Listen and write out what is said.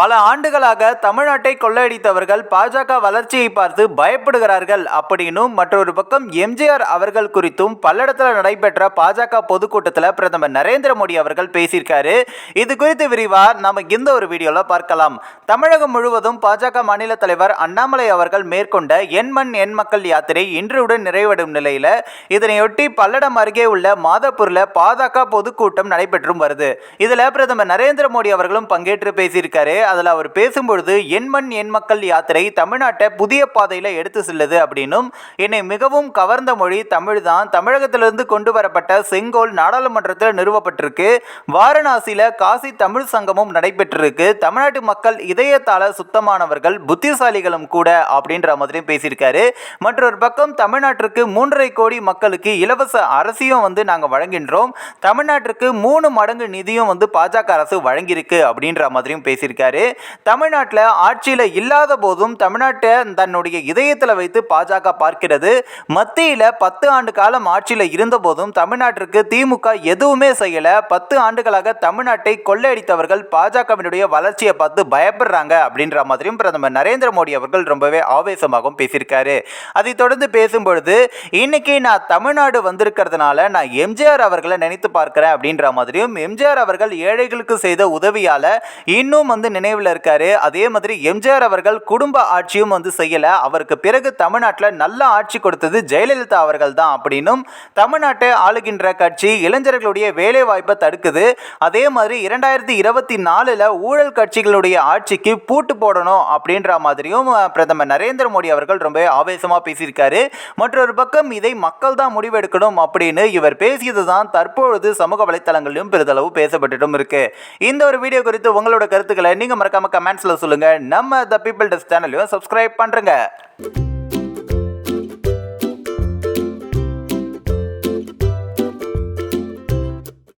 பல ஆண்டுகளாக தமிழ்நாட்டை கொள்ளையடித்தவர்கள் பாஜக வளர்ச்சியை பார்த்து பயப்படுகிறார்கள். அப்படின்னும் மற்றொரு பக்கம் எம்ஜிஆர் அவர்கள் குறித்தும் பல்லடத்தில் நடைபெற்ற பாஜக பொதுக்கூட்டத்தில் பிரதமர் நரேந்திர மோடி அவர்கள் பேசியிருக்காரு. இது குறித்து விரிவா நம்ம இந்த ஒரு வீடியோவில் பார்க்கலாம். தமிழகம் முழுவதும் பாஜக மாநில தலைவர் அண்ணாமலை அவர்கள் மேற்கொண்ட எண் மண் எண் மக்கள் யாத்திரை இன்றுடன் நிறைவடும் நிலையில் இதனையொட்டி பல்லடம் அருகே உள்ள மாதப்பூரில் பாஜக பொதுக்கூட்டம் நடைபெற்றும் வருது. இதில் பிரதமர் நரேந்திர மோடி அவர்களும் பங்கேற்று பேசியிருக்காரு. அதில் அவர் பேசும்பொழுது எண்மண் எண் மக்கள் யாத்திரை தமிழ்நாட்டை புதிய பாதையில் எடுத்து செல்லுது அப்படின்னும் என்னை மிகவும் கவர்ந்த மொழி தமிழ் தான் தமிழகத்திலிருந்து கொண்டு வரப்பட்ட செங்கோல் நாடாளுமன்றத்தில் நிறுவப்பட்டிருக்கு. வாரணாசியில் காசி தமிழ் சங்கமும் நடைபெற்றிருக்கு. தமிழ்நாட்டு மக்கள் இதயத்தால சுத்தமானவர்கள் புத்திசாலிகளும் கூட அப்படின்ற மாதிரியும் பேசியிருக்காரு. மற்றொரு பக்கம் தமிழ்நாட்டிற்கு மூன்றரை கோடி மக்களுக்கு இலவச அரசியும் வந்து நாங்கள் வழங்கின்றோம் தமிழ்நாட்டிற்கு மூணு மடங்கு நிதியும் வந்து பாஜக அரசு வழங்கியிருக்கு அப்படின்ற மாதிரியும் பேசியிருக்காரு. தமிழ்நாட்டில் ஆட்சியில் இல்லாத போதும் தமிழ்நாட்டை தன்னுடைய இதயத்தில் வைத்து பாஜக பார்க்கிறது. மத்தியில் பத்து ஆண்டு காலம் ஆட்சியில் இருந்த போதும் தமிழ்நாட்டிற்கு திமுக எதுவுமே செய்யலை. பத்து ஆண்டுகளாக தமிழ்நாட்டை கொள்ளையடித்தவர்கள் பாஜகவினுடைய வளர்ச்சியை பார்த்து பயப்படுறாங்க அப்படின்ற மாதிரியும் பிரதமர் நரேந்திர மோடி அவர்கள் ரொம்பவே ஆவேசமாகவும் பேசியிருக்காரு. அதை தொடர்ந்து பேசும்பொழுது இன்னைக்கு நான் தமிழ்நாடு வந்திருக்கிறதுனால நான் எம்ஜிஆர் அவர்களை நினைத்து பார்க்கிறேன் அப்படின்ற மாதிரியும் எம்ஜிஆர் அவர்கள் ஏழைகளுக்கு செய்த உதவியால் இன்னும் வந்து நினைவில் இருக்காரு. அதே மாதிரி எம்ஜிஆர் அவர்கள் குடும்ப ஆட்சியும் வந்து செய்யல. அவருக்கு பிறகு தமிழ்நாட்டில் நல்ல ஆட்சி கொடுத்தது ஜெயலலிதா அவர்கள் தான் அப்படின்னும் தமிழ்நாட்டை ஆளுகின்ற கட்சி இளைஞர்களுடைய வேலை வாய்ப்பை தடுக்குது. அதே மாதிரி இரண்டாயிரத்தி இருபத்தி நாலில் ஊழல் கட்சிகளுடைய ஆட்சிக்கு பூட்டு போடணும் அப்படின்ற மாதிரியும் பிரதமர் நரேந்திர மோடி அவர்கள் ரொம்ப ஆவேசமாக பேசியிருக்காரு. மற்றொரு பக்கம் இதை மக்கள் தான் முடிவெடுக்கணும் அப்படின்னு இவர் பேசியது தான் தற்பொழுது சமூக வலைத்தளங்களிலும் பெரிதளவு பேசப்பட்டுட்டும் இருக்கு. இந்த ஒரு வீடியோ குறித்து உங்களோட கருத்துக்களை நீங்கள் மறக்காம கமெண்ட்ஸ்ல சொல்லுங்க. நம்ம த பீப்புள் டெஸ்ட் சேனலையும் சப்ஸ்கிரைப் பண்றேங்க.